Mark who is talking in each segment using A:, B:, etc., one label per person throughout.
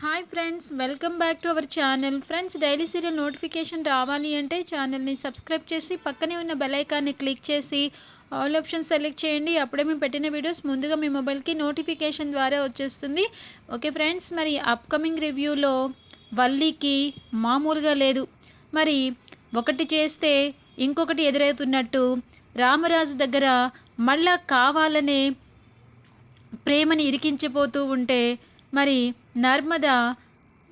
A: Hi friends welcome back to our channel friends daily serial notification రావాలి అంటే ఛానల్ని subscribe చేసి పక్కనే ఉన్న బెల్ ఐకాన్ని క్లిక్ చేసి ఆల్ ఆప్షన్ సెలెక్ట్ చేయండి. అప్పుడే మేము పెట్టిన వీడియోస్ ముందుగా మీ మొబైల్కి నోటిఫికేషన్ ద్వారా వచ్చేస్తుంది. ఓకే ఫ్రెండ్స్ మరి అప్కమింగ్ రివ్యూలో వల్లికి మామూలుగా లేదు. మరి ఒకటి చేస్తే ఇంకొకటి ఎదురవుతున్నట్టు రామరాజు దగ్గర మళ్ళా కావాలనే ప్రేమని ఇరికించిపోతూ ఉంటే మరి నర్మద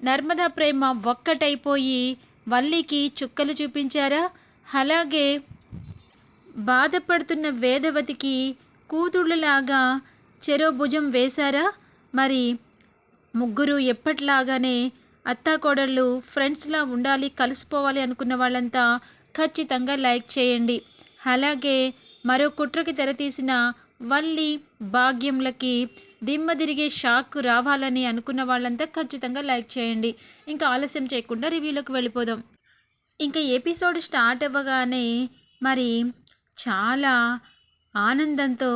A: నర్మద ప్రేమ ఒక్కటైపోయి వల్లికి చుక్కలు చూపించారా? అలాగే బాధపడుతున్న వేదవతికి కూతుళ్ళలాగా చెరోభుజం వేశారా? మరి ముగ్గురు ఎప్పటిలాగానే అత్తాకోడళ్ళు ఫ్రెండ్స్లా ఉండాలి కలిసిపోవాలి అనుకున్న వాళ్ళంతా ఖచ్చితంగా లైక్ చేయండి. అలాగే మరో కుట్రకి తెరతీసిన వల్లి భాగ్యంలకి దిమ్మ తిరిగే షాక్ రావాలని అనుకున్న వాళ్ళంతా ఖచ్చితంగా లైక్ చేయండి. ఇంకా ఆలస్యం చేయకుండా రివ్యూలోకి వెళ్ళిపోదాం. ఇంకా ఎపిసోడ్ స్టార్ట్ అవ్వగానే మరి చాలా ఆనందంతో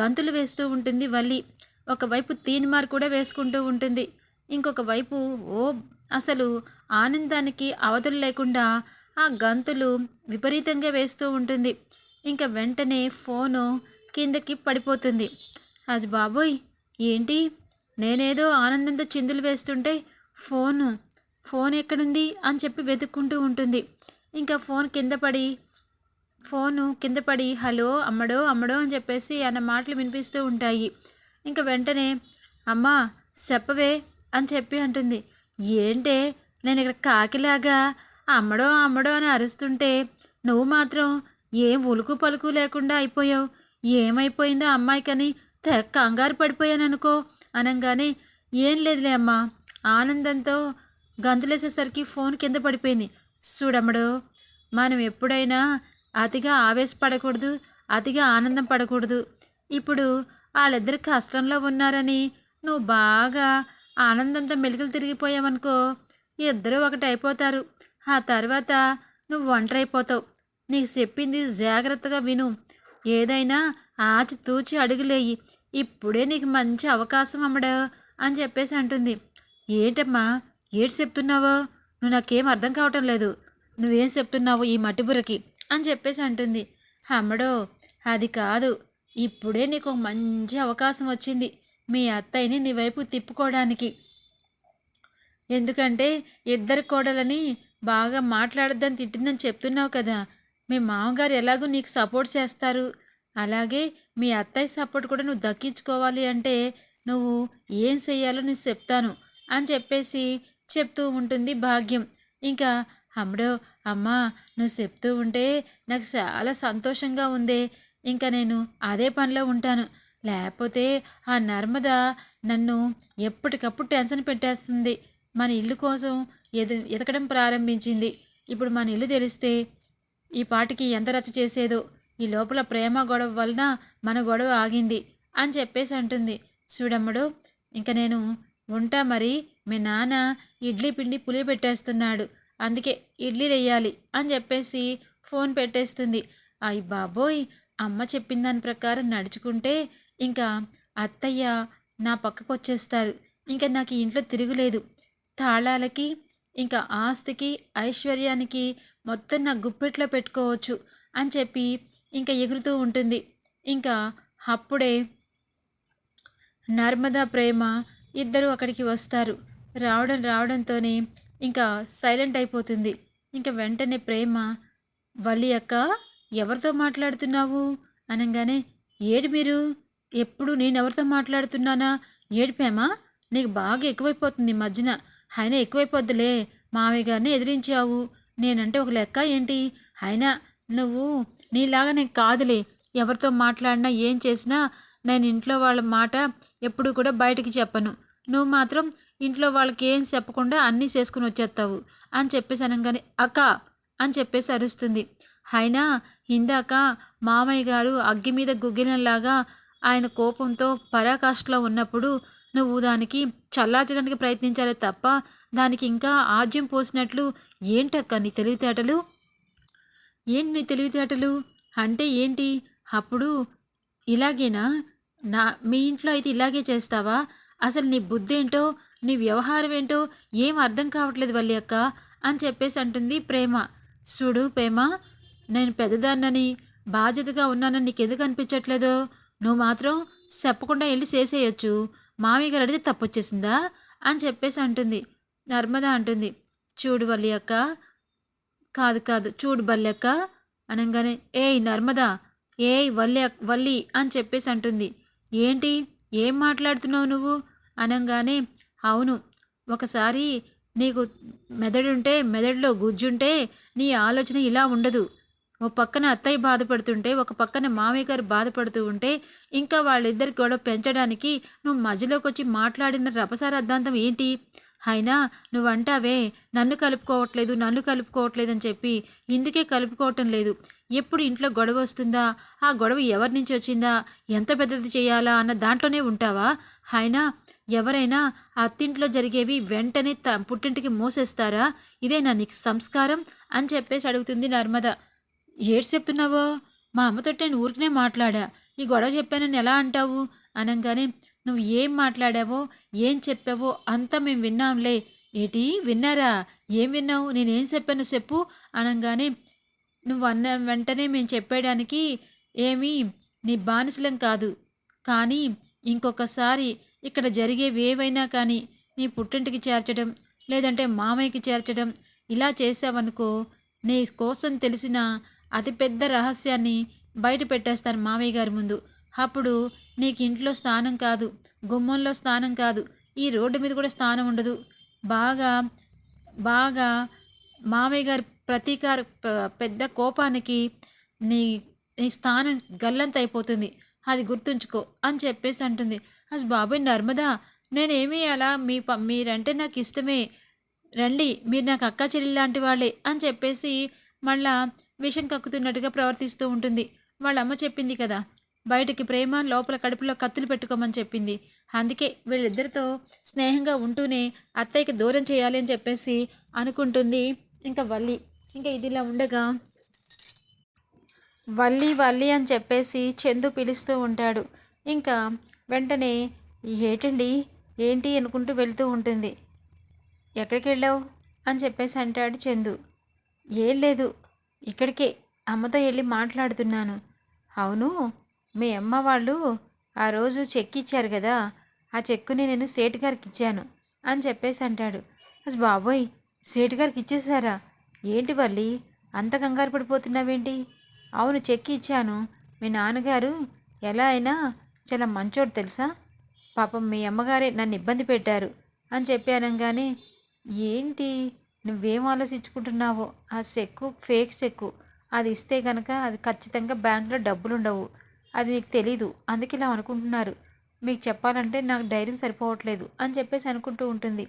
A: గంతులు వేస్తూ ఉంటుంది వల్లి. ఒకవైపు తీన్మార్ కూడా వేసుకుంటూ ఉంటుంది. ఇంకొక వైపు ఓ అసలు ఆనందానికి అవధులు లేకుండా ఆ గంతులు విపరీతంగా వేస్తూ ఉంటుంది. ఇంకా వెంటనే ఫోను కిందకి పడిపోతుంది. అది బాబోయ్! ఏంటి? నేనేదో ఆనందంతో చిందులు వేస్తుంటే ఫోను ఫోన్ ఎక్కడుంది? అని చెప్పి వెతుక్కుంటూ ఉంటుంది. ఇంకా ఫోన్ కింద పడి ఫోను కింద పడి హలో అమ్మడో అమ్మడో అని చెప్పేసి అన్న మాటలు వినిపిస్తూ ఉంటాయి. ఇంకా వెంటనే అమ్మా చెప్పవే అని చెప్పి అంటుంది. ఏంటే? నేను ఇక్కడ కాకిలాగా అమ్మడో అమ్మడో అని అరుస్తుంటే నువ్వు మాత్రం ఏం ఉలుకు పలుకు లేకుండా అయిపోయావు? ఏమైపోయిందో అమ్మాయికని కంగారు పడిపోయాననుకో అనగానే ఏం లేదులే అమ్మా. ఆనందంతో గంతులేసేసరికి ఫోన్ కింద పడిపోయింది. చూడమ్మడు మనం ఎప్పుడైనా అతిగా ఆవేశపడకూడదు అతిగా ఆనందం పడకూడదు. ఇప్పుడు వాళ్ళిద్దరు కష్టంలో ఉన్నారని నువ్వు బాగా ఆనందంతో మెలికలు తిరిగిపోయావనుకో ఇద్దరు ఒకటి అయిపోతారు ఆ తర్వాత నువ్వు ఒంటరి అయిపోతావు నీకు చెప్పింది జాగ్రత్తగా విను. ఏదైనా ఆచితూచి అడుగులేయి. ఇప్పుడే నీకు మంచి అవకాశం అమ్మడా అని చెప్పేసి అంటుంది. ఏంటమ్మా? ఏటి చెప్తున్నావో? నువ్వు నాకేం అర్థం కావటం లేదు. నువ్వేం చెప్తున్నావు ఈ మట్టిబుర్రకి అని చెప్పేసి అంటుంది. అమ్మడో అది కాదు. ఇప్పుడే నీకు మంచి అవకాశం వచ్చింది. మీ అత్తయ్యని నీ వైపు తిప్పుకోవడానికి. ఎందుకంటే ఇద్దరు కోడలని బాగా మాట్లాడద్దని తిట్టిందని చెప్తున్నావు కదా. మీ మామగారు ఎలాగో నీకు సపోర్ట్ చేస్తారు. అలాగే మీ అత్తయ్య సపోర్ట్ కూడా నువ్వు దక్కించుకోవాలి అంటే నువ్వు ఏం చెయ్యాలో నేను చెప్తాను అని చెప్పేసి చెప్తూ ఉంటుంది భాగ్యం. ఇంకా అమ్మడో అమ్మా నువ్వు చెప్తూ ఉంటే నాకు చాలా సంతోషంగా ఉంది. ఇంకా నేను అదే పనిలో ఉంటాను. లేకపోతే ఆ నర్మద నన్ను ఎప్పటికప్పుడు టెన్షన్ పెట్టేస్తుంది. మన ఇల్లు కోసం ఎదు ఎతకడం ప్రారంభించింది. ఇప్పుడు మన ఇల్లు తెలిస్తే ఈ పాటికి ఎంత రచ్చ చేసేదో ఈ లోపల ప్రేమ గొడవ వలన మన గొడవ ఆగింది అని చెప్పేసి అంటుంది. చూడమ్మడు ఇంక నేను ఉంటా మరి మీ నాన్న ఇడ్లీ పిండి పులి పెట్టేస్తున్నాడు అందుకే ఇడ్లీ వేయాలి అని చెప్పేసి ఫోన్ పెట్టేస్తుంది. అయ్యి బాబోయ్ అమ్మ చెప్పిన దాని ప్రకారం నడుచుకుంటే ఇంకా అత్తయ్య నా పక్కకు వచ్చేస్తారు ఇంకా నాకు ఇంట్లో తిరుగులేదు. తాళాలకి ఇంకా ఆస్తికి ఐశ్వర్యానికి మొత్తం నా గుప్పెట్లో పెట్టుకోవచ్చు అని చెప్పి ఇంకా ఎగురుతూ ఉంటుంది. ఇంకా అప్పుడే నర్మదా ప్రేమ ఇద్దరు అక్కడికి వస్తారు. రావడం రావడంతోనే ఇంకా సైలెంట్ అయిపోతుంది. ఇంకా వెంటనే ప్రేమ వల్లి అక్క ఎవరితో మాట్లాడుతున్నావు? అనగానే ఏడు మీరు? ఎప్పుడు నేను ఎవరితో మాట్లాడుతున్నానా? ఏడిపేమా? నీకు బాగా ఎక్కువైపోతుంది ఈ మధ్యన. అయినా ఎక్కువైపోద్దులే. మామయ్య గారిని ఎదిరించావు. నేనంటే ఒక లెక్క ఏంటి? అయినా నువ్వు నీలాగా నేను కాదులే. ఎవరితో మాట్లాడినా ఏం చేసినా నేను ఇంట్లో వాళ్ళ మాట ఎప్పుడు కూడా బయటికి చెప్పను. నువ్వు మాత్రం ఇంట్లో వాళ్ళకి ఏం చెప్పకుండా అన్నీ చేసుకుని వచ్చేస్తావు అని చెప్పేసి అనగానే అక్క అని చెప్పేసి అరుస్తుంది. అయినా ఇందాక మామయ్య గారు అగ్గి మీద గుగ్గిలంలాగా ఆయన కోపంతో పరాకాష్ఠలో ఉన్నప్పుడు నువ్వు దానికి చల్లార్చడానికి ప్రయత్నించాలే తప్ప దానికి ఇంకా ఆజ్యం పోసినట్లు ఏంటక్క నీ తెలివితేటలు? ఏంటి నీ తెలివితేటలు? అంటే ఏంటి? అప్పుడు ఇలాగేనా? నా మీ ఇంట్లో అయితే ఇలాగే చేస్తావా? అసలు నీ బుద్ధి ఏంటో నీ వ్యవహారం ఏంటో ఏం అర్థం కావట్లేదు వల్లి అక్క అని చెప్పేసి అంటుంది ప్రేమ. చూడు ప్రేమ నేను పెద్దదాన్నని బాధ్యతగా ఉన్నానని నీకు ఎందుకు అనిపించట్లేదు? నువ్వు మాత్రం చెప్పకుండా వెళ్ళి చేసేయచ్చు. మామయ్య గారు అడిగితే తప్పొచ్చేసిందా? అని చెప్పేసి అంటుంది. నర్మద అంటుంది. చూడు వల్లి అక్క కాదు కాదు. చూడు బల్లెక్క. అనగానే ఏయ్ నర్మదా ఏయ్ వల్లి వల్లి అని చెప్పేసి అంటుంది. ఏంటి? ఏం మాట్లాడుతున్నావు నువ్వు? అనగానే అవును. ఒకసారి నీకు మెదడుంటే మెదడులో గుజ్జుంటే నీ ఆలోచన ఇలా ఉండదు. ఓ పక్కన అత్తయ్య బాధపడుతుంటే ఒక పక్కన మామయ్య గారు బాధపడుతూ ఉంటే ఇంకా వాళ్ళిద్దరికి గొడవ పెంచడానికి నువ్వు మధ్యలోకి వచ్చి మాట్లాడిన రపసార అద్దాంతం ఏంటి? అయినా నువ్వంటావే నన్ను కలుపుకోవట్లేదు నన్ను కలుపుకోవట్లేదు అని చెప్పి ఇందుకే కలుపుకోవటం లేదు. ఎప్పుడు ఇంట్లో గొడవ వస్తుందా? ఆ గొడవ ఎవరి నుంచి వచ్చిందా? ఎంత పెద్దది చేయాలా అన్న దాంట్లోనే ఉంటావా? అయినా ఎవరైనా అత్తింట్లో జరిగేవి వెంటనే త పుట్టింటికి మోసేస్తారా? ఇదే నా నీకు సంస్కారం అని చెప్పేసి అడుగుతుంది నర్మద. ఏడు చెప్తున్నావో? మా అమ్మతో నేను ఊరికనే మాట్లాడా. ఈ గొడవ చెప్పానని ఎలా అంటావు? అనగానే నువ్వు ఏం మాట్లాడావో ఏం చెప్పావో అంతా మేము విన్నాంలే. ఏటి విన్నారా? ఏం విన్నావు? నేనేం చెప్పాను చెప్పు అనగానే నువ్వు అన్న వెంటనే మేము చెప్పేయడానికి ఏమీ నీ బానిసలం కాదు. కానీ ఇంకొకసారి ఇక్కడ జరిగేవి ఏవైనా కానీ నీ పుట్టింటికి చేర్చడం లేదంటే మామయ్యకి చేర్చడం ఇలా చేసావనుకో నీ కోసం తెలిసిన అతిపెద్ద రహస్యాన్ని బయట పెట్టేస్తాను మామయ్య గారి ముందు. అప్పుడు నీకు ఇంట్లో స్థానం కాదు గుమ్మంలో స్థానం కాదు ఈ రోడ్డు మీద కూడా స్థానం ఉండదు. బాగా బాగా మామయ్య గారి ప్రతీకార పెద్ద కోపానికి నీ నీ స్థానం గల్లంత అయిపోతుంది. అది గుర్తుంచుకో అని చెప్పేసి అంటుంది. అసలు బాబాయ్ నర్మదా నేనేమీ అలా మీ ప మీరంటే నాకు ఇష్టమే. రండి మీరు నాకు అక్క చెల్లి లాంటి వాళ్ళే అని చెప్పేసి మళ్ళా విషం కక్కుతున్నట్టుగా ప్రవర్తిస్తూ ఉంటుంది. వాళ్ళ అమ్మ చెప్పింది కదా బయటికి ప్రేమ లోపల కడుపులో కత్తులు పెట్టుకోమని చెప్పింది. అందుకే వీళ్ళిద్దరితో స్నేహంగా ఉంటూనే అత్తయ్యకి దూరం చేయాలి అని చెప్పేసి అనుకుంటుంది. ఇంకా వల్లి ఇంకా ఇదిలా ఉండగా వల్లి వల్లి అని చెప్పేసి చందు పిలుస్తూ ఉంటాడు. ఇంకా వెంటనే ఏటండి ఏంటి? అనుకుంటూ వెళ్తూ ఉంటుంది. ఎక్కడికి వెళ్ళావు? అని చెప్పేసి అంటాడు చందు. ఏం లేదు ఇక్కడికే. అమ్మతో వెళ్ళి మాట్లాడుతున్నాను. అవును మీ అమ్మ వాళ్ళు ఆ రోజు చెక్ ఇచ్చారు కదా ఆ చెక్కుని నేను సేటు గారికి ఇచ్చాను అని చెప్పేసి అంటాడు. అసలు బాబోయ్ సేటు గారికి ఇచ్చేసారా ఏంటి వల్లి అంత కంగారు పడిపోతున్నావేంటి? అవును చెక్ ఇచ్చాను. మీ నాన్నగారు ఎలా అయినా చాలా మంచోడు తెలుసా? పాపం మీ అమ్మగారే నన్ను ఇబ్బంది పెట్టారు అని చెప్పి అనగానే ఏంటి నువ్వేం ఆలోచించుకుంటున్నావో? ఆ చెక్కు ఫేక్ చెక్కు అది ఇస్తే కనుక అది ఖచ్చితంగా బ్యాంకులో డబ్బులు ఉండవు అది మీకు తెలీదు అందుకే ఇలా అనుకుంటున్నారు. మీకు చెప్పాలంటే నాకు ధైర్యం సరిపోవట్లేదు అని చెప్పేసి అనుకుంటూ ఉంటుంది.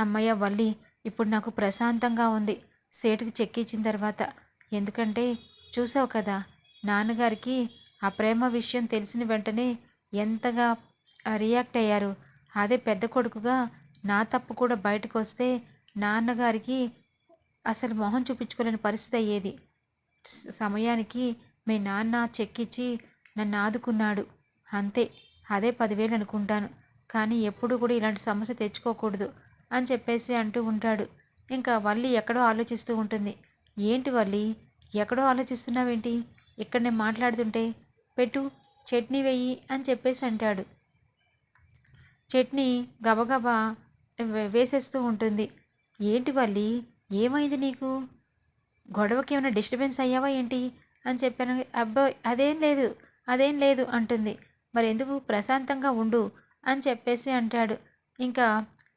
A: అమ్మయ్య వల్లి ఇప్పుడు నాకు ప్రశాంతంగా ఉంది. సేటుకి చెక్ ఇచ్చిన తర్వాత ఎందుకంటే చూసావు కదా నాన్నగారికి ఆ ప్రేమ విషయం తెలిసిన వెంటనే ఎంతగా రియాక్ట్ అయ్యారు. అదే పెద్ద కొడుకుగా నా తప్పు కూడా బయటకు వస్తే నాన్నగారికి అసలు మొహం చూపించుకోలేని పరిస్థితి అయ్యేది. సమయానికి మీ నాన్న చెక్కిచ్చి నన్ను ఆదుకున్నాడు. అంతే అదే పదివేలు అనుకుంటాను. కానీ ఎప్పుడు కూడా ఇలాంటి సమస్య తెచ్చుకోకూడదు అని చెప్పేసి అంటూ ఉంటాడు. ఇంకా వల్లి ఎక్కడో ఆలోచిస్తూ ఉంటుంది. ఏంటి వల్లి ఎక్కడో ఆలోచిస్తున్నావేంటి? ఇక్కడ నేను మాట్లాడుతుంటే పెట్టు చట్నీ వెయ్యి అని చెప్పేసి అంటాడు. చట్నీ గబగబా వే- వేసేస్తూ ఉంటుంది. ఏంటి వల్లి ఏమైంది నీకు? గొడవకి ఏమైనా డిస్టర్బెన్స్ అయ్యావా ఏంటి? అని చెప్పాను. అబ్బాయి అదేం లేదు అదేం లేదు అంటుంది. మరి ఎందుకు ప్రశాంతంగా ఉండు అని చెప్పేసి అంటాడు. ఇంకా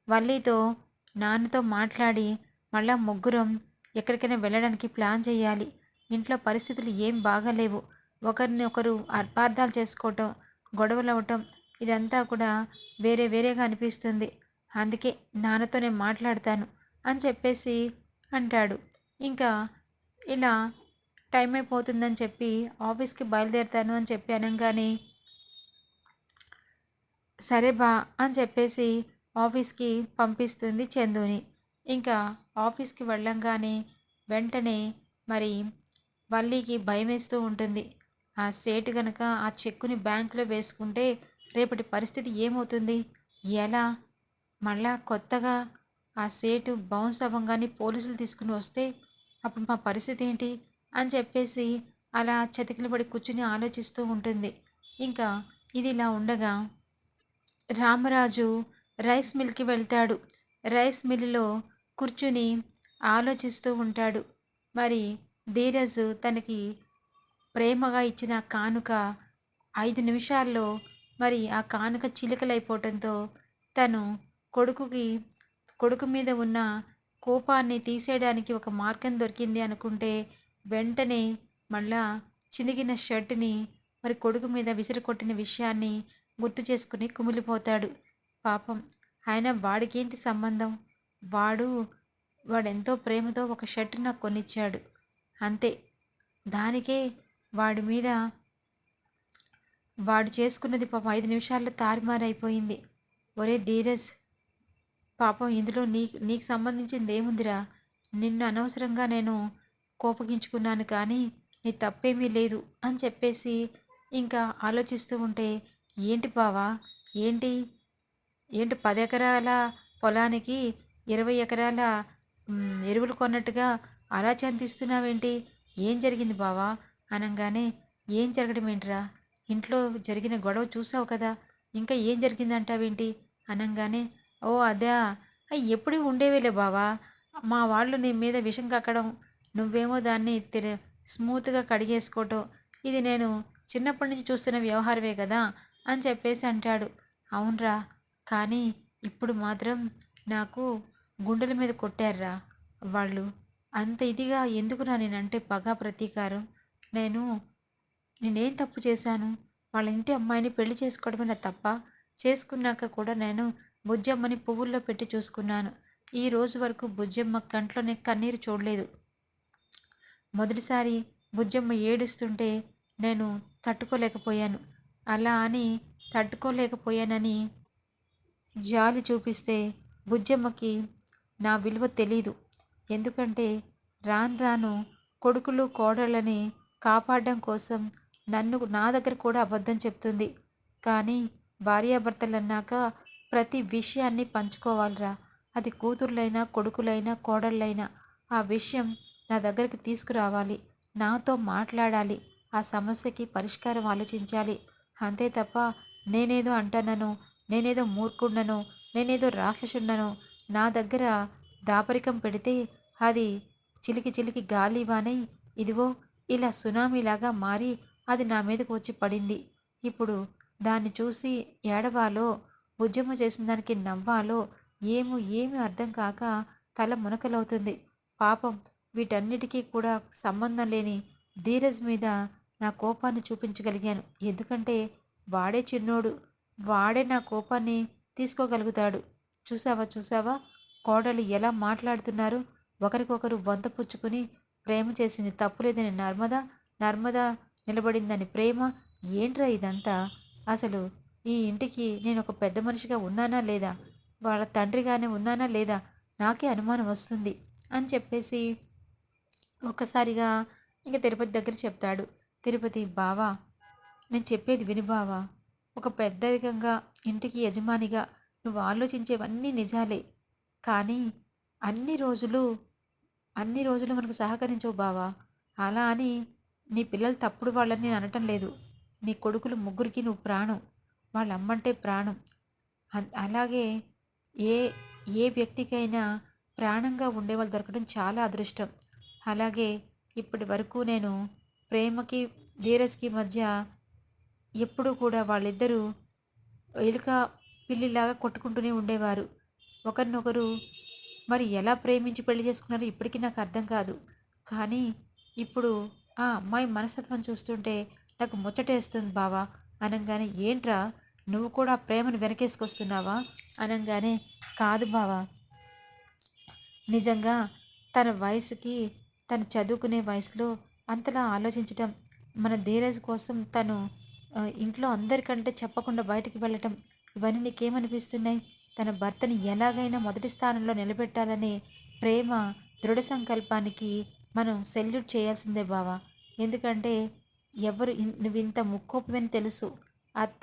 A: వల్లీతో నాన్నతో మాట్లాడి మళ్ళా ముగ్గురం ఎక్కడికైనా వెళ్ళడానికి ప్లాన్ చేయాలి. ఇంట్లో పరిస్థితులు ఏం బాగాలేవు. ఒకరిని ఒకరు అపార్థాలు చేసుకోవటం గొడవలు అవ్వటం ఇదంతా కూడా వేరే వేరేగా అనిపిస్తుంది. అందుకే నాన్నతో నేను మాట్లాడతాను అని చెప్పేసి అంటాడు. ఇంకా ఇలా టైం అయిపోతుందని చెప్పి ఆఫీస్కి బయలుదేరుతాను అని చెప్పి అనగానే సరే బా అని చెప్పేసి ఆఫీస్కి పంపిస్తుంది చందుని. ఇంకా ఆఫీస్కి వెళ్ళంగానే వెంటనే మరి వల్లీకి భయం వేస్తూ ఉంటుంది. ఆ సేటు గనక ఆ చెక్కుని బ్యాంకులో వేసుకుంటే రేపటి పరిస్థితి ఏమవుతుంది? ఎలా? మళ్ళా కొత్తగా ఆ సేటు బౌన్స్ అవ్వంగానే పోలీసులు తీసుకుని వస్తే అప్పుడు మా పరిస్థితి ఏంటి? అని చెప్పేసి అలా చతికిల పడి కూర్చుని ఆలోచిస్తూ ఉంటుంది. ఇంకా ఇది ఇలా ఉండగా రామరాజు రైస్ మిల్కి వెళ్తాడు. రైస్ మిల్లులో కూర్చుని ఆలోచిస్తూ ఉంటాడు. మరి ధీరజ్ తనకి ప్రేమగా ఇచ్చిన కానుక ఐదు నిమిషాల్లో మరి ఆ కానుక చిలుకలైపోవటంతో తను కొడుకుకి కొడుకు మీద ఉన్న కోపాన్ని తీసేయడానికి ఒక మార్గం దొరికింది అనుకుంటే వెంటనే మళ్ళా చినిగిన షర్ట్ని మరి కొడుకు మీద విసిరికొట్టిన విషయాన్ని గుర్తు చేసుకుని కుమిలిపోతాడు. పాపం. ఆయన వాడికేంటి సంబంధం? వాడు వాడెంతో ప్రేమతో ఒక షర్ట్ నాకు కొనిచ్చాడు. అంతే. దానికే వాడి మీద వాడు చేసుకున్నది పాపం ఐదు నిమిషాల్లో తారుమారైపోయింది. ఒరే ధీరజ్ పాపం ఇందులో నీ నీకు సంబంధించింది ఏముందిరా నిన్ను అనవసరంగా నేను కోపగించుకున్నాను కానీ నీ తప్పేమీ లేదు అని చెప్పేసి ఇంకా ఆలోచిస్తూ ఉంటే ఏంటి బావా? ఏంటి? ఏంటి పది ఎకరాల పొలానికి ఇరవై ఎకరాల ఎరువులు కొన్నట్టుగా అలా చంతిస్తున్నావేంటి ఏం జరిగింది బావా? అనగానే ఏం జరగడం ఏంట్రా? ఇంట్లో జరిగిన గొడవ చూసావు కదా ఇంకా ఏం జరిగిందంటావేంటి? అనగానే ఓ అదే ఎప్పుడూ ఎప్పుడు ఉండేవేలే బావా. మా వాళ్ళు నీ మీద విషం కక్కడం నువ్వేమో దాన్ని తిర స్మూత్గా కడిగేసుకోవటం ఇది నేను చిన్నప్పటి నుంచి చూస్తున్న వ్యవహారమే కదా అని చెప్పేసి అంటాడు. అవునరా కానీ ఇప్పుడు మాత్రం నాకు గుండెల మీద కొట్టారురా వాళ్ళు. అంత ఇదిగా ఎందుకురా నేనంటే పగ ప్రతీకారం. నేను నేనేం తప్పు చేశాను? వాళ్ళ ఇంటి అమ్మాయిని పెళ్ళి చేసుకోవడమే నా తప్ప? చేసుకున్నాక కూడా నేను బుజ్జమ్మని పువ్వుల్లో పెట్టి చూసుకున్నాను. ఈ రోజు వరకు బుజ్జమ్మ కంట్లోనే కన్నీరు చూడలేదు. మొదటిసారి బుజ్జమ్మ ఏడుస్తుంటే నేను తట్టుకోలేకపోయాను. అలా అని తట్టుకోలేకపోయానని జాలి చూపిస్తే బుజ్జమ్మకి నా విలువ తెలీదు. ఎందుకంటే రాను రాను కొడుకులు కోడళ్ళని కాపాడడం కోసం నన్ను నా దగ్గర కూడా అబద్ధం చెప్తుంది. కానీ భార్యాభర్తలు అన్నాక ప్రతి విషయాన్ని పంచుకోవాలిరా. అది కూతుర్లైనా కొడుకులైనా కోడళ్ళైనా ఆ విషయం నా దగ్గరికి తీసుకురావాలి. నాతో మాట్లాడాలి. ఆ సమస్యకి పరిష్కారం ఆలోచించాలి. అంతే తప్ప నేనేదో అంటున్నాను నేనేదో మూర్ఖుండను నేనేదో రాక్షసుడినను నా దగ్గర దాపరికం పెడితే అది చిలికి చిలికి గాలివానై ఇదిగో ఇలా సునామీలాగా మారి అది నా మీదకు వచ్చి పడింది. ఇప్పుడు దాన్ని చూసి ఏడవాలో ఉద్యమం చేసిన దానికి నవ్వాలో ఏమో ఏమీ అర్థం కాక తల మునకలవుతుంది. పాపం వీటన్నిటికీ కూడా సంబంధం లేని ధీరజ్ మీద నా కోపాన్ని చూపించగలిగాను. ఎందుకంటే వాడే చిన్నోడు వాడే నా కోపాన్ని తీసుకోగలుగుతాడు. చూసావా చూసావా కోడలు ఎలా మాట్లాడుతున్నారు? ఒకరికొకరు వంత పుచ్చుకుని ప్రేమ చేసింది తప్పులేదని నర్మద నర్మద నిలబడిందని ప్రేమ? ఏంట్రా ఇదంతా? అసలు ఈ ఇంటికి నేను ఒక పెద్ద మనిషిగా ఉన్నానా లేదా? వాళ్ళ తండ్రిగానే ఉన్నానా లేదా? నాకే అనుమానం వస్తుంది అని చెప్పేసి ఒక్కసారిగా ఇంక తిరుపతి దగ్గర చెప్తాడు తిరుపతి బావా నేను చెప్పేది విని బావా. ఒక పెద్దరికంగా ఇంటికి యజమానిగా నువ్వు ఆలోచించేవన్నీ నిజాలే. కానీ అన్ని రోజులు అన్ని రోజులు మనకు సహకరించవు బావా. అలా అని నీ పిల్లలు తప్పుడు వాళ్ళని నేను అనటం లేదు. నీ కొడుకులు ముగ్గురికి నువ్వు ప్రాణం. వాళ్ళ అమ్మంటే ప్రాణం అలాగే ఏ ఏ వ్యక్తికైనా ప్రాణంగా ఉండేవాళ్ళు దొరకడం చాలా అదృష్టం. అలాగే ఇప్పటి వరకు నేను ప్రేమకి ధీరజ్కి మధ్య ఎప్పుడూ కూడా వాళ్ళిద్దరూ ఎలుక పిల్లిలాగా కొట్టుకుంటూనే ఉండేవారు. ఒకరినొకరు మరి ఎలా ప్రేమించి పెళ్ళి చేసుకున్నారో ఇప్పటికీ నాకు అర్థం కాదు. కానీ ఇప్పుడు ఆ అమ్మాయి మనస్తత్వం చూస్తుంటే నాకు ముచ్చటేస్తుంది బావా. అనగానే ఏంట్రా? నువ్వు కూడా ప్రేమను వెనకేసుకొస్తున్నావా? అనగానే కాదు బావా. నిజంగా తన వయసుకి తను చదువుకునే వయసులో అంతలా ఆలోచించటం మన ధీరజ్ కోసం తను ఇంట్లో అందరికంటే చెప్పకుండా బయటికి వెళ్ళటం ఇవన్నీ నీకేమనిపిస్తున్నాయి? తన భర్తని ఎలాగైనా మొదటి స్థానంలో నిలబెట్టాలనే ప్రేమ దృఢ సంకల్పానికి మనం సెల్యూట్ చేయాల్సిందే బావా. ఎందుకంటే ఎవరు నువ్వు ఇంత ముక్కోపమని తెలుసు. అత్త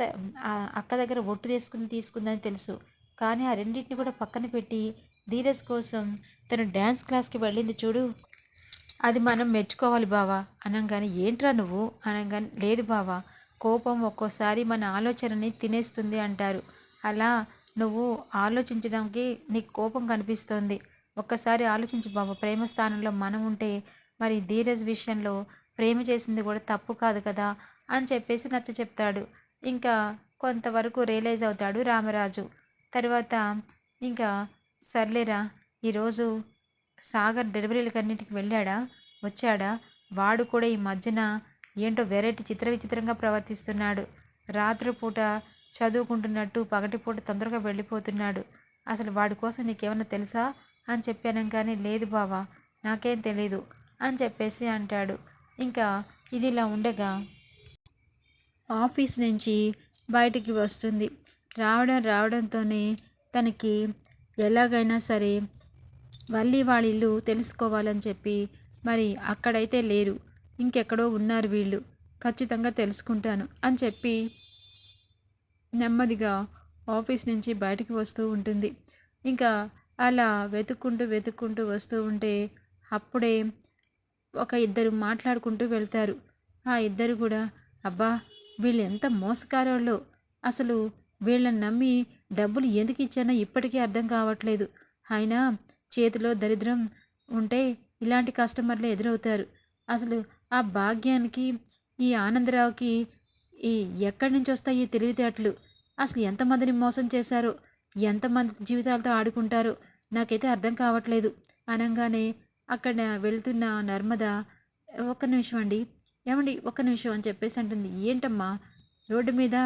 A: అక్క దగ్గర ఒట్టు తీసుకుని తీసుకుందని తెలుసు. కానీ ఆ రెండింటిని కూడా పక్కన పెట్టి ధీరజ్ కోసం తను డ్యాన్స్ క్లాస్కి వెళ్ళింది చూడు. అది మనం మెచ్చుకోవాలి బావా. అనగానే ఏంట్రా నువ్వు? అనగానే లేదు బావా. కోపం ఒక్కోసారి మన ఆలోచనని తినేస్తుంది అంటారు. అలా నువ్వు ఆలోచించడానికి నీకు కోపం కనిపిస్తోంది. ఒక్కసారి ఆలోచించు బాబు ప్రేమ స్థానంలో మనం ఉంటే మరి ధీరజ్ విషయంలో ప్రేమ చేసింది కూడా తప్పు కాదు కదా అని చెప్పేసి నచ్చ చెప్తాడు. ఇంకా కొంతవరకు రియలైజ్ అవుతాడు రామరాజు. తర్వాత ఇంకా సర్లేరా ఈరోజు సాగర్ డెలివరీలకు అన్నింటికి వెళ్ళాడా? వచ్చాడా? వాడు కూడా ఈ మధ్యన ఏంటో వెరైటీ చిత్ర విచిత్రంగా ప్రవర్తిస్తున్నాడు. రాత్రిపూట చదువుకుంటున్నట్టు పగటిపూట తొందరగా వెళ్ళిపోతున్నాడు. అసలు వాడి కోసం నీకేమన్నా తెలుసా? అని చెప్పాను కానీ లేదు బావా నాకేం తెలీదు అని చెప్పేసి అంటాడు. ఇంకా ఇది ఇలా ఉండగా ఆఫీస్ నుంచి బయటికి వస్తుంది. రావడం రావడంతోనే తనకి ఎలాగైనా సరే వల్లి వాళ్ళ ఇల్లు తెలుసుకోవాలని చెప్పి మరి అక్కడైతే లేరు. ఇంకెక్కడో ఉన్నారు వీళ్ళు. ఖచ్చితంగా తెలుసుకుంటాను అని చెప్పి నెమ్మదిగా ఆఫీస్ నుంచి బయటికి వస్తూ ఉంటుంది. ఇంకా అలా వెతుక్కుంటూ వెతుక్కుంటూ వస్తూ ఉంటే అప్పుడే ఒక ఇద్దరు మాట్లాడుకుంటూ వెళ్తారు. ఆ ఇద్దరు కూడా అబ్బా వీళ్ళు ఎంత మోసకారోళ్ళు అసలు వీళ్ళని నమ్మి డబ్బులు ఎందుకు ఇచ్చానో ఇప్పటికీ అర్థం కావట్లేదు. అయినా చేతిలో దరిద్రం ఉంటే ఇలాంటి కస్టమర్లు ఎదురవుతారు. అసలు ఆ భాగ్యానికి ఈ ఆనందరావుకి ఈ ఎక్కడి నుంచి వస్తాయి తెలివితేటలు. అసలు ఎంతమందిని మోసం చేశారో ఎంతమంది జీవితాలతో ఆడుకుంటారో నాకైతే అర్థం కావట్లేదు. అనగానే అక్కడ వెళ్తున్న నర్మద ఒక్క నిమిషం అండి ఏమండి ఒక్క నిమిషం అని చెప్పేసి అంటుంది. ఏంటమ్మా రోడ్డు మీద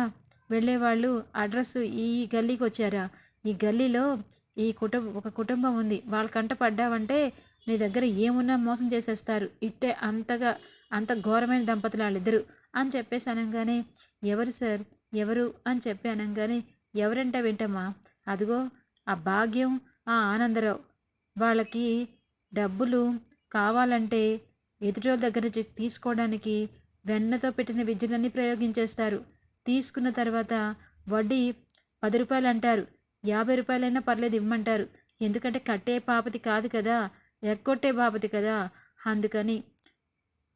A: వెళ్ళేవాళ్ళు అడ్రస్ ఈ గల్లీకి వచ్చారా ఈ గల్లీలో ఈ కుటుంబం ఒక కుటుంబం ఉంది. వాళ్ళ కంట పడ్డావంటే నీ దగ్గర ఏమున్నా మోసం చేసేస్తారు. ఇట్టే అంతగా అంత ఘోరమైన దంపతులు వాళ్ళిద్దరు. అని చెప్పేసి అనగానే ఎవరు సార్? ఎవరు? అని చెప్పి అనగానే ఎవరంటే వింటమ్మా? అదిగో ఆ భాగ్యం ఆ ఆనందరావు. వాళ్ళకి డబ్బులు కావాలంటే ఎదుటోళ్ళ దగ్గర నుంచి తీసుకోవడానికి వెన్నతో పెట్టిన విద్యలన్నీ ప్రయోగించేస్తారు. తీసుకున్న తర్వాత వడ్డీ పది రూపాయలు అంటారు యాభై రూపాయలైనా పర్లేదు ఇమ్మంటారు. ఎందుకంటే కట్టే పాపతి కాదు కదా ఎక్కొట్టే బాపతి కదా. అందుకని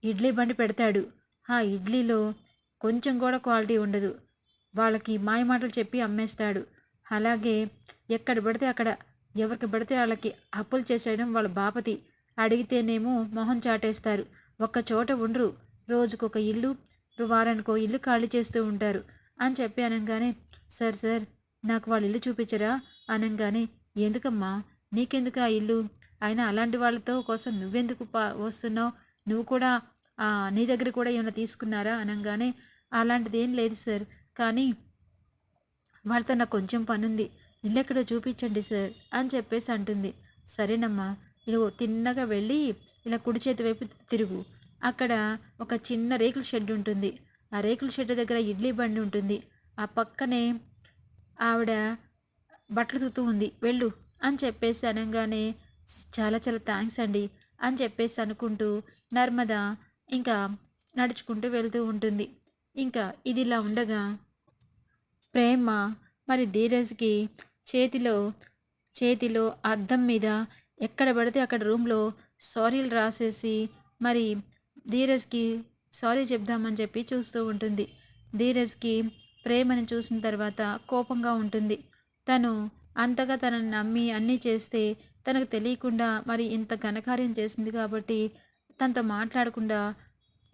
A: ఇడ్లీ బండి పెడతాడు. ఆ ఇడ్లీలో కొంచెం కూడా క్వాలిటీ ఉండదు. వాళ్ళకి మాయమాటలు చెప్పి అమ్మేస్తాడు. అలాగే ఎక్కడ పడితే అక్కడ ఎవరికి పడితే వాళ్ళకి అప్పులు చేసేయడం వాళ్ళ బాపతి. అడిగితేనేమో మొహం చాటేస్తారు. ఒక్క చోట ఉండరు. రోజుకొక ఇల్లు వారానికో ఇల్లు ఖాళీ చేస్తూ ఉంటారు. అని చెప్పి అనగానే సార్ సార్ నాకు వాళ్ళ ఇల్లు చూపించరా అనగానే ఎందుకమ్మా? నీకెందుకు ఆ ఇల్లు? అయినా అలాంటి వాళ్ళతో కోసం నువ్వెందుకు వస్తున్నావు? నువ్వు కూడా నీ దగ్గర కూడా ఏమైనా తీసుకున్నారా? అనగానే అలాంటిది ఏం లేదు సార్. కానీ వాళ్ళతో నాకు కొంచెం పనుంది. ఇల్లు ఎక్కడో చూపించండి సార్ అని చెప్పేసి అంటుంది. సరేనమ్మా. ఇలా తిన్నగా వెళ్ళి ఇలా కుడి చేతి వైపు తిరుగు. అక్కడ ఒక చిన్న రేకుల షెడ్ ఉంటుంది. ఆ రేకుల షెడ్ దగ్గర ఇడ్లీ బండి ఉంటుంది. ఆ పక్కనే ఆవిడ బట్టలు తూతూ ఉంది. వెళ్ళు అని చెప్పేసి అనగానే చాలా చాలా థ్యాంక్స్ అండి అని చెప్పేసి అనుకుంటూ నర్మద ఇంకా నడుచుకుంటూ వెళ్తూ ఉంటుంది. ఇంకా ఇది ఇలా ఉండగా ప్రేమ మరి ధీరజ్కి చేతిలో చేతిలో అద్దం మీద ఎక్కడ పడితే అక్కడ రూమ్లో సారీలు రాసేసి మరి ధీరజ్కి సారీ చెప్దామని చెప్పి చూస్తూ ఉంటుంది. ధీరజ్కి ప్రేమను చూసిన తర్వాత కోపంగా ఉంటుంది. తను అంతగా తనని నమ్మి అన్నీ చేస్తే తనకు తెలియకుండా మరి ఇంత ఘనకార్యం చేసింది కాబట్టి తనతో మాట్లాడకుండా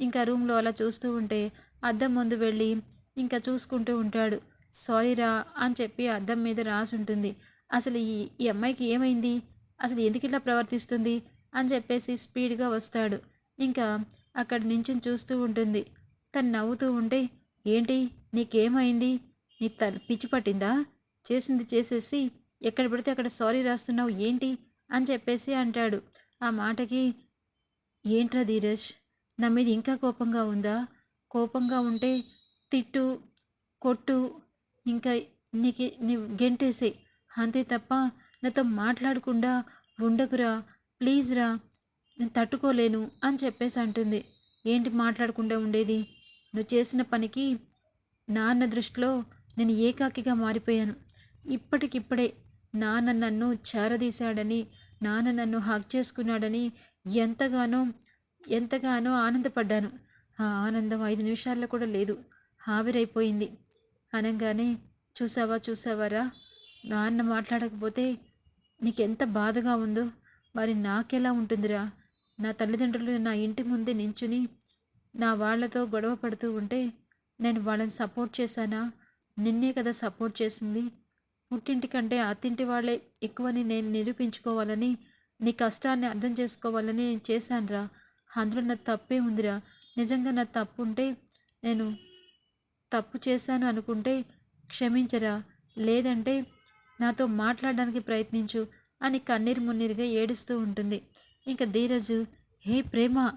A: ఇంకా రూమ్లో అలా చూస్తూ ఉంటే అద్దం ముందు వెళ్ళి ఇంకా చూసుకుంటూ ఉంటాడు. సారీరా అని చెప్పి అద్దం మీద రాసి ఉంటుంది. అసలు ఈ ఈ అమ్మాయికి ఏమైంది? అసలు ఎందుకు ఇలా ప్రవర్తిస్తుంది? అని చెప్పేసి స్పీడ్గా వస్తాడు. ఇంకా అక్కడ నుంచి చూస్తూ ఉంటుంది. తను నవ్వుతూ ఉంటే ఏంటి? నీకేమైంది? నీ తల పిచ్చి పట్టిందా? చేసింది చేసేసి ఎక్కడ పడితే అక్కడ సారీ రాస్తున్నావు ఏంటి? అని చెప్పేసి అంటాడు. ఆ మాటకి ఏంట్రా ధీరజ్? నా మీద ఇంకా కోపంగా ఉందా? కోపంగా ఉంటే తిట్టు కొట్టు ఇంకా నీకు నీ గెంటేసే. అంతే తప్ప నాతో మాట్లాడకుండా ఉండకురా. ప్లీజ్ రా నేను తట్టుకోలేను అని చెప్పేసి అంటుంది. ఏంటి మాట్లాడకుండా ఉండేది? నువ్వు చేసిన పనికి నాన్న దృష్టిలో నేను ఏకాకిగా మారిపోయాను. ఇప్పటికిప్పుడే నాన్న నన్ను చేరదీశాడని నాన్న నన్ను హక్ చేసుకున్నాడని ఎంతగానో ఎంతగానో ఆనందపడ్డాను. ఆ ఆనందం ఐదు నిమిషాల్లో కూడా లేదు. ఆవిరైపోయింది. అనగానే చూసావా చూసావారా? నాన్న మాట్లాడకపోతే నీకెంత బాధగా ఉందో? మరి నాకెలా ఉంటుందిరా? నా తల్లిదండ్రులు నా ఇంటి ముందే నించుని నా వాళ్ళతో గొడవ పడుతూ ఉంటే నేను వాళ్ళని సపోర్ట్ చేశానా? నిన్నే కదా సపోర్ట్ చేసింది. పుట్టింటి కంటే అత్తింటి వాళ్ళే ఎక్కువని నేను నిరూపించుకోవాలని నీ కష్టాన్ని అర్థం చేసుకోవాలని నేను చేశానురా. అందులో నా తప్పే ఉందిరా. నిజంగా నా తప్పు ఉంటే నేను తప్పు చేశాను అనుకుంటే క్షమించరా. లేదంటే నాతో మాట్లాడడానికి ప్రయత్నించు అని కన్నీరు మున్నీరుగా ఏడుస్తూ ఉంటుంది. ఇంకా ధీరజు హే ప్రేమ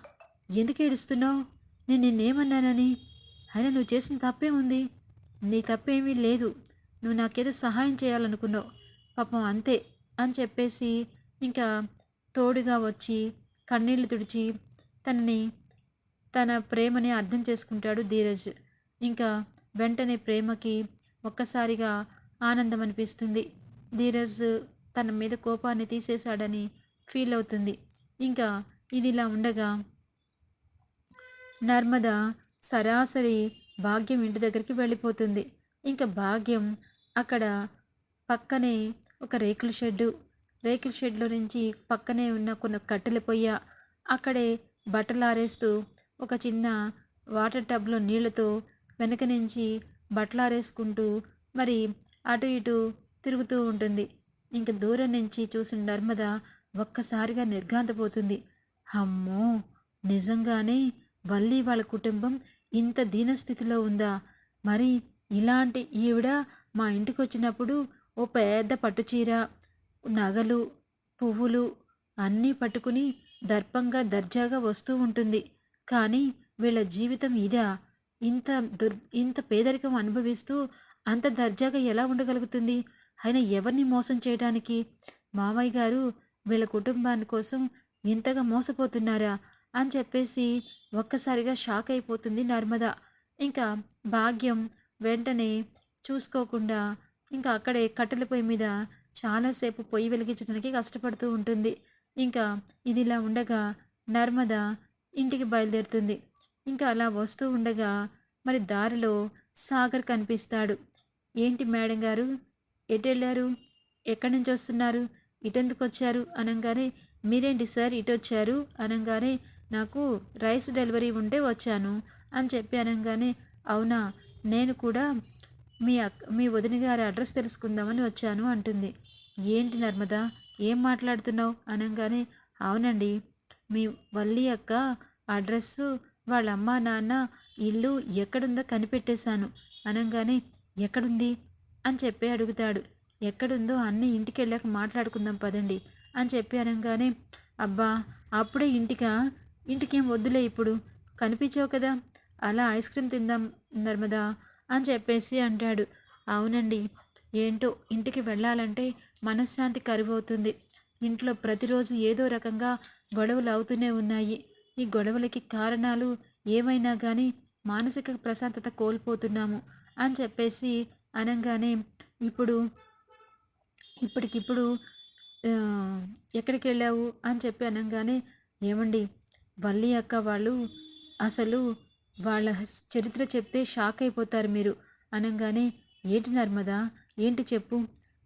A: ఎందుకు ఏడుస్తున్నావు? నేను నిన్నేమన్నానని? అయినా నువ్వు చేసిన తప్పే ఉంది. నీ తప్పేమీ లేదు. నువ్వు నాకేదో సహాయం చేయాలనుకున్నావు. పాపం అంతే అని చెప్పేసి ఇంకా తోడుగా వచ్చి కన్నీళ్ళు తుడిచి తనని తన ప్రేమని అర్థం చేసుకుంటాడు ధీరజ్. ఇంకా వెంటనే ప్రేమకి ఒక్కసారిగా ఆనందం అనిపిస్తుంది. ధీరజ్ తన మీద కోపాన్ని తీసేశాడని ఫీల్ అవుతుంది. ఇంకా ఇది ఇలా ఉండగా నర్మద సరాసరి భాగ్యం ఇంటి దగ్గరికి వెళ్ళిపోతుంది. ఇంకా భాగ్యం అక్కడ పక్కనే ఒక రేకుల షెడ్డు. రేకుల షెడ్లో నుంచి పక్కనే ఉన్న కొన్ని కట్టెల పొయ్య. అక్కడే బట్టలు ఆరేస్తూ ఒక చిన్న వాటర్ టబ్లో నీళ్ళతో వెనక నుంచి బట్టలు ఆరేసుకుంటూ మరి అటు ఇటు తిరుగుతూ ఉంటుంది. ఇంక దూరం నుంచి చూసిన నర్మద ఒక్కసారిగా నిర్ఘాంతపోతుంది. అమ్మో! నిజంగానే వల్లి వాళ్ళ కుటుంబం ఇంత దీనస్థితిలో ఉందా? మరి ఇలాంటి ఈవిడ మా ఇంటికి వచ్చినప్పుడు ఓ పెద్ద పట్టుచీర నగలు పువ్వులు అన్నీ పట్టుకుని దర్పంగా దర్జాగా వస్తూ ఉంటుంది. కానీ వీళ్ళ జీవితం ఇదా? ఇంత దుర్ ఇంత పేదరికం అనుభవిస్తూ అంత దర్జాగా ఎలా ఉండగలుగుతుంది? అయినా ఎవరిని మోసం చేయడానికి మామయ్య గారు వీళ్ళ కుటుంబాని కోసం ఇంతగా మోసపోతున్నారా? అని చెప్పేసి ఒక్కసారిగా షాక్ అయిపోతుంది నర్మద. ఇంకా భాగ్యం వెంటనే చూసుకోకుండా ఇంకా అక్కడే కట్టెల పొయ్యి మీద చాలాసేపు పొయ్యి వెలిగించడానికి కష్టపడుతూ ఉంటుంది. ఇంకా ఇదిలా ఉండగా నర్మద ఇంటికి బయలుదేరుతుంది. ఇంకా అలా వస్తూ ఉండగా మరి దారిలో సాగర్ కనిపిస్తాడు. ఏంటి మేడం గారు? ఎటు వెళ్ళారు? ఎక్కడి నుంచి వస్తున్నారు? ఇటెందుకు వచ్చారు? అనగానే మీరేంటి సార్ ఇటు వచ్చారు అనగానే నాకు రైస్ డెలివరీ ఉంటే వచ్చాను అని చెప్పి అనగానే అవునా నేను కూడా మీ అక్క మీ వదిన గారి అడ్రస్ తెలుసుకుందామని వచ్చాను అంటుంది. ఏంటి నర్మద ఏం మాట్లాడుతున్నావు? అనగానే అవునండి మీ వల్లి అక్క అడ్రస్ వాళ్ళ అమ్మ నాన్న ఇల్లు ఎక్కడుందో కనిపెట్టేశాను. అనగానే ఎక్కడుంది? అని చెప్పి అడుగుతాడు. ఎక్కడుందో అన్నీ ఇంటికి వెళ్ళాక మాట్లాడుకుందాం పదండి అని చెప్పి అనగానే అబ్బా అప్పుడే ఇంటికా? ఇంటికేం వద్దులే ఇప్పుడు. కనిపించావు కదా. అలా ఐస్ క్రీమ్ తిందాం నర్మదా అని చెప్పేసి అంటాడు. అవునండి. ఏంటో ఇంటికి వెళ్ళాలంటే మనశ్శాంతి కరువవుతుంది. ఇంట్లో ప్రతిరోజు ఏదో రకంగా గొడవలు అవుతూనే ఉన్నాయి. ఈ గొడవలకి కారణాలు ఏమైనా కానీ మానసిక ప్రశాంతత కోల్పోతున్నాము అని చెప్పేసి అనగానే ఇప్పుడు ఇప్పటికిప్పుడు ఎక్కడికి వెళ్ళావు అని చెప్పి అనగానే ఏమండి? వల్లి అక్క వాళ్ళు అసలు వాళ్ళ చరిత్ర చెప్తే షాక్ అయిపోతారు మీరు. అనగానే ఏంటి నర్మదా? ఏంటి చెప్పు?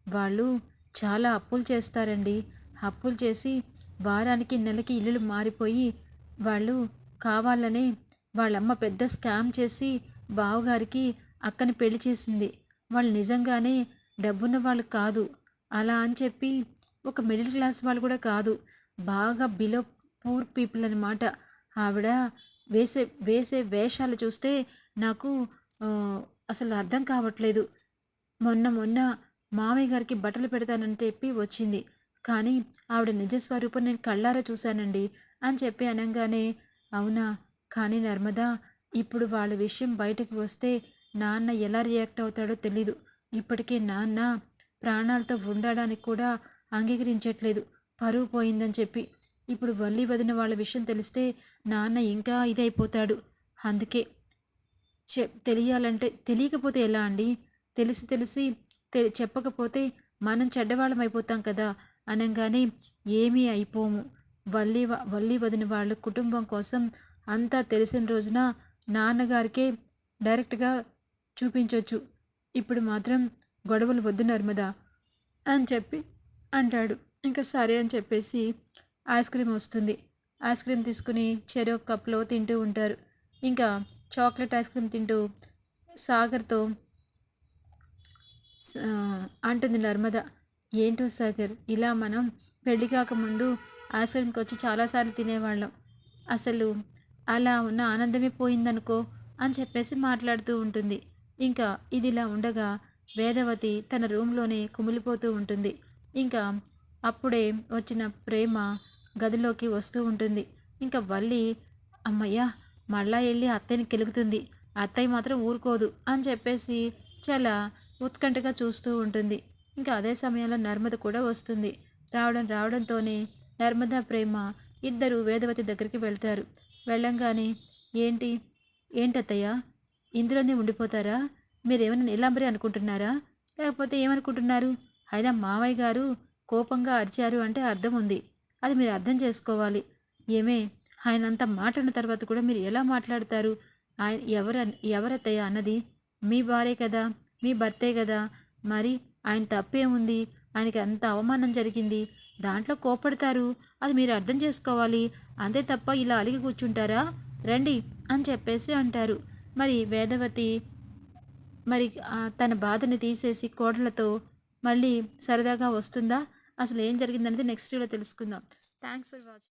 A: వాళ్ళు చాలా అప్పులు చేస్తారండి. అప్పులు చేసి వారానికి నెలకి ఇల్లులు మారిపోయి వాళ్ళు కావాలనే వాళ్ళమ్మ పెద్ద స్కామ్ చేసి బావగారికి అక్కని పెళ్ళి చేసింది. వాళ్ళు నిజంగానే డబ్బున్న వాళ్ళు కాదు. అలా అని చెప్పి ఒక మిడిల్ క్లాస్ వాళ్ళు కూడా కాదు. బాగా బిలో పూర్ పీపుల్ అనమాట ఆవిడ వేసే వేసే వేషాలు చూస్తే నాకు అసలు అర్థం కావట్లేదు. మొన్న మొన్న మామయ్య గారికి బట్టలు పెడతానని చెప్పి వచ్చింది. కానీ ఆవిడ నిజస్వరూపం నేను కళ్ళారా చూశానండి అని చెప్పి అనగానే అవునా? కానీ నర్మదా ఇప్పుడు వాళ్ళ విషయం బయటకు వస్తే నాన్న ఎలా రియాక్ట్ అవుతాడో తెలీదు. ఇప్పటికే నాన్న ప్రాణాలతో ఉండడానికి కూడా అంగీకరించట్లేదు. పరువు పోయిందని చెప్పి ఇప్పుడు వల్లి వదిన వాళ్ళ విషయం తెలిస్తే నాన్న ఇంకా ఇదైపోతాడు. అందుకే చె తెలియాలంటే తెలియకపోతే ఎలా అండి? తెలిసి తెలిసి తె చెప్పకపోతే మనం చెడ్డవాళ్ళం అయిపోతాం కదా? అనగానే ఏమీ అయిపోము. వల్లి వల్లి వదిన వాళ్ళ కుటుంబం కోసం అంతా తెలిసిన రోజున నాన్నగారికే డైరెక్ట్గా చూపించవచ్చు ఇప్పుడు మాత్రం గొడవలు వద్దు నర్మదా అని చెప్పి అంటాడు. ఇంకా సరే అని చెప్పేసి ఐస్ క్రీమ్ వస్తుంది. ఐస్ క్రీమ్ తీసుకుని చెరో కప్లో తింటూ ఉంటారు. ఇంకా చాక్లెట్ ఐస్ క్రీమ్ తింటూ సాగర్తో అంటుంది నర్మద. ఏంటో సాగర్ ఇలా మనం పెళ్ళి కాకముందు ఐస్ క్రీమ్కి వచ్చి చాలాసార్లు తినేవాళ్ళం. అసలు అలా ఉన్న ఆనందమే పోయిందనుకో అని చెప్పేసి మాట్లాడుతూ ఉంటుంది. ఇంకా ఇది ఇలా ఉండగా వేదవతి తన రూమ్లోనే కుమిలిపోతూ ఉంటుంది. ఇంకా అప్పుడే వచ్చిన ప్రేమ గదిలోకి వస్తూ ఉంటుంది. ఇంకా వల్లి అమ్మయ్య మళ్ళా వెళ్ళి అత్తయ్యని కెలుగుతుంది అత్తయ్య మాత్రం ఊరుకోదు అని చెప్పేసి చాలా ఉత్కంఠగా చూస్తూ ఉంటుంది. ఇంకా అదే సమయంలో నర్మద కూడా వస్తుంది. రావడం రావడంతోనే నర్మద ప్రేమ ఇద్దరు వేదవతి దగ్గరికి వెళ్తారు. వెళ్ళంగానే ఏంటి? ఏంటత్తయ్య? ఇందులోనే ఉండిపోతారా? మీరేమైనా నీలాంబరి అనుకుంటున్నారా? లేకపోతే ఏమనుకుంటున్నారు? అయినా మావయ్య గారు కోపంగా అరిచారు అంటే అర్థం ఉంది. అది మీరు అర్థం చేసుకోవాలి. ఏమే? ఆయన అంత మాట అన్న తర్వాత కూడా మీరు ఎలా మాట్లాడతారు? ఆయన ఎవర ఎవరత్తయ్య అన్నది? మీ భార్య కదా? మీ భర్తే కదా? మరి ఆయన తప్పే ఉంది ఆయనకి అంత అవమానం జరిగింది? దాంట్లో కోపడతారు? అది మీరు అర్థం చేసుకోవాలి. అంతే తప్ప ఇలా అలిగి కూర్చుంటారా? రండి అని చెప్పేసి అంటారు. మరి వేదవతి మరి తన బాధని తీసేసి కోడలతో మళ్ళీ సరదాగా వస్తుందా? అసలు ఏం జరిగిందనేది నెక్స్ట్ వీడియో తెలుసుకుందాం. Thanks for watching